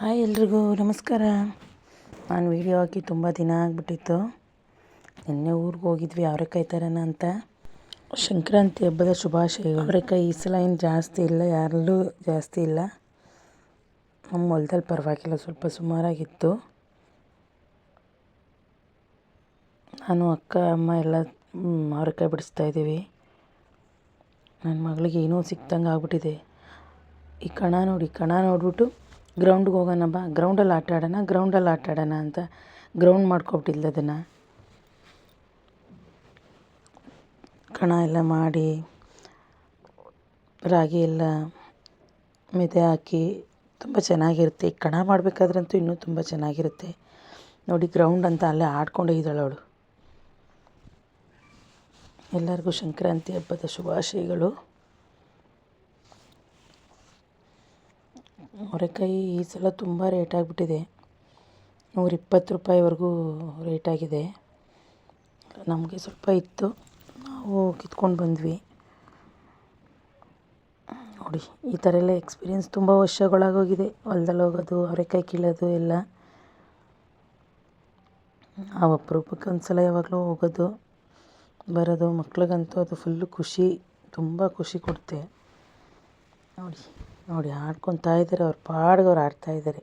Hi ಎಲ್ರಿಗೂ ನಮಸ್ಕಾರ. ನಾನು ವೀಡಿಯೋ ಹಾಕಿ ತುಂಬ ದಿನ ಆಗಿಬಿಟ್ಟಿತ್ತು. ನಿನ್ನೆ ಊರಿಗೆ ಹೋಗಿದ್ವಿ ಅವರೆಕಾಯಿ ತರೋಣ ಅಂತ. ಸಂಕ್ರಾಂತಿ ಹಬ್ಬದ ಶುಭಾಶಯಗಳು ಅವರೆಕಾಯಿ ಈ ಸಲ ಏನು ಜಾಸ್ತಿ ಇಲ್ಲ, ಯಾರಲ್ಲೂ ಜಾಸ್ತಿ ಇಲ್ಲ. ನಮ್ಮ ಹೊಲದಲ್ಲಿ ಪರವಾಗಿಲ್ಲ, ಸ್ವಲ್ಪ ಸುಮಾರಾಗಿತ್ತು. ನಾನು ಅಕ್ಕ, ಅಮ್ಮ ಎಲ್ಲ ಅವರೆಕಾಯಿ ಬಿಡಿಸ್ತಾ ಇದ್ದೀವಿ. ನನ್ನ ಮಗಳಿಗೆ ಏನೋ ಸಿಕ್ತಂಗೆ ಆಗ್ಬಿಟ್ಟಿದೆ. ಈ ಕಣ ನೋಡಿ ಕಣ ನೋಡ್ಬಿಟ್ಟು ಗ್ರೌಂಡ್ಗೆ ಹೋಗೋಣ ಬಾ. ಗ್ರೌಂಡಲ್ಲಿ ಆಟ ಆಡೋಣ ಗ್ರೌಂಡಲ್ಲಿ ಆಟ ಆಡೋಣ ಅಂತ ಗ್ರೌಂಡ್ ಮಾಡ್ಕೊಬಿಟ್ಟಿಲ್ಲ ಅದನ್ನು. ಕಣ ಎಲ್ಲ ಮಾಡಿ, ರಾಗಿ ಎಲ್ಲ ಮೆದೆ ಹಾಕಿ ತುಂಬ ಚೆನ್ನಾಗಿರುತ್ತೆ. ಕಣ ಮಾಡಬೇಕಾದ್ರಂತೂ ಇನ್ನೂ ತುಂಬ ಚೆನ್ನಾಗಿರುತ್ತೆ. ನೋಡಿ ಗ್ರೌಂಡ್ ಅಂತ ಅಲ್ಲೇ ಆಡ್ಕೊಂಡೇ ಇದ್ದಾಳೆ ಅವಳು. ಎಲ್ಲರಿಗೂ ಸಂಕ್ರಾಂತಿ ಹಬ್ಬದ ಶುಭಾಶಯಗಳು. ಅವರೆಕಾಯಿ ಈ ಸಲ ತುಂಬ ರೇಟ್ ಆಗಿಬಿಟ್ಟಿದೆ. ನೂರ ಇಪ್ಪತ್ತು ರೂಪಾಯಿವರೆಗೂ ಆಗಿದೆ. ನಮಗೆ ಸ್ವಲ್ಪ ಇತ್ತು. ನಾವು ಕಿತ್ಕೊಂಡು ಬಂದ್ವಿ. ನೋಡಿ, ಈ ಥರ ಎಲ್ಲ ಎಕ್ಸ್ಪೀರಿಯೆನ್ಸ್ ತುಂಬ ವರ್ಷಗಳಾಗೋಗಿದೆ. ಹೊಲ್ದಲ್ಲಿ ಹೋಗೋದು, ಅವರೆಕಾಯಿ ಕೀಳೋದು ಎಲ್ಲ. ನಾವು ಅಪರೂಪಕ್ಕೆ ಒಂದು ಸಲ ಯಾವಾಗಲೂ ಹೋಗೋದು, ಬರೋದು, ಮಕ್ಳಿಗಂತೂ ಅದು ಫುಲ್ಲು ಖುಷಿ, ತುಂಬ ಖುಷಿ ಕೊಡುತ್ತೆ. ನೋಡಿ. ನೋಡಿ ಆಡ್ಕೊತಾ ಇದ್ದಾರೆ ಅವ್ರ ಪಾಡಿಗೆ ಅವ್ರು ಆಡ್ತಾಯಿದ್ದಾರೆ